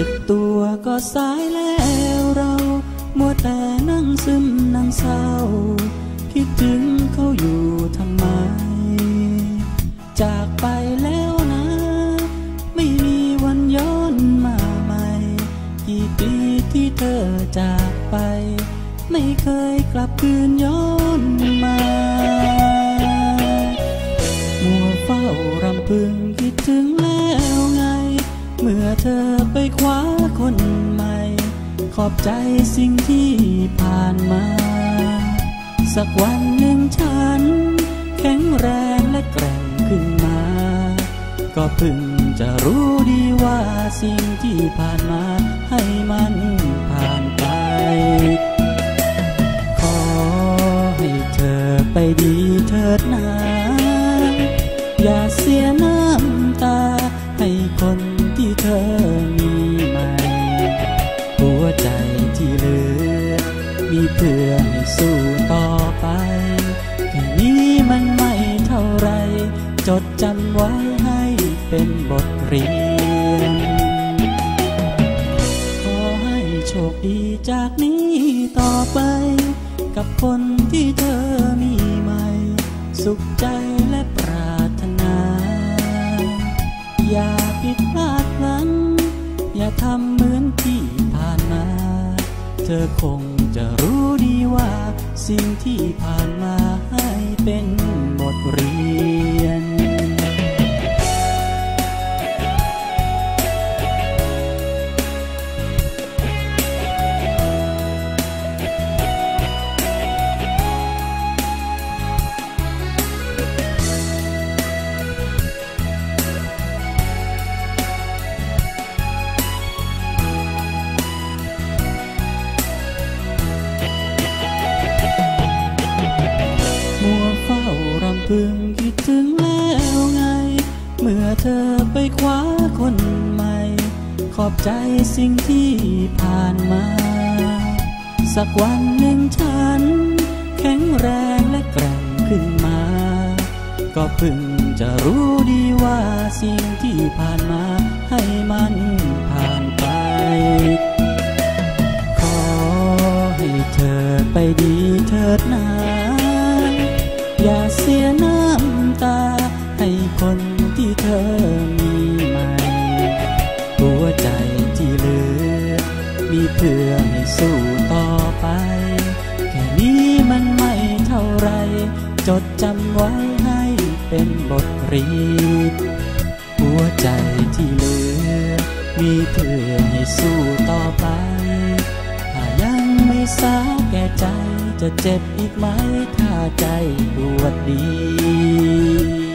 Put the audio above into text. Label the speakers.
Speaker 1: สึกตัวก็สายแล้วเรามัวแต่นั่งซึมนั่งเศร้า คิดถึงเขาอยู่ทำไม จากไปแล้วนะ ไม่มีวันย้อนมาใหม่ กี่ปีที่เธอจากไป ไม่เคยกลับคืนย้อนมามัวเฝ้ารำพึงคิดถึงแล้ว เมื่อเธอไปคว้าคนใหม่ ขอบใจสิ่งที่ผ่านมา สักวันหนึ่งฉัน แข็งแรงและแกร่งขึ้นมา ก็เพิ่งจะรู้ดีว่าสิ่งที่ผ่านมาให้มันผ่านไป ขอให้เธอไปดีเถิดนาอย่าเสียน้ำ เพื่อให้สู้ต่อไปแค่นี้มันไม่เท่าไร จดจำไว้ให้เป็นบทเรียน ขอให้โชคดีจากนี้ต่อไป กับคนที่เธอมีใหม่ สุขใจและปรารถนา อย่าผิดพลาดพลั้งอย่าทำเหมือนที่ผ่านมา เธอคง จะรู้ดีว่าสิ่งที่ผ่านมาให้เป็นบทเรียน พึงคิดถึงแล้วไง เมื่อเธอไปคว้าคนใหม่ ขอบใจสิ่งที่ผ่านมา สักวันหนึ่งฉัน แข็งแรงและแกร่งขึ้นมา ก็พิ่งจะรู้ดีว่าสิ่งที่ผ่านมาให้มันผ่านไป ขอให้เธอไปดีเถิดนา อย่าเสียน้ำตา ให้คนที่เธอมีใหม่ หัวใจที่เหลือ มีเพื่อให้สู้ต่อไป แค่นี้มันไม่เท่าไร จดจำไว้ให้เป็นบทเรียนหัวใจที่เหลือ มีเพื่อให้สู้ต่อไป ถ้ายังไม่สาแก่ใจ จะเจ็บอีกไหมถ้าใจปวดดี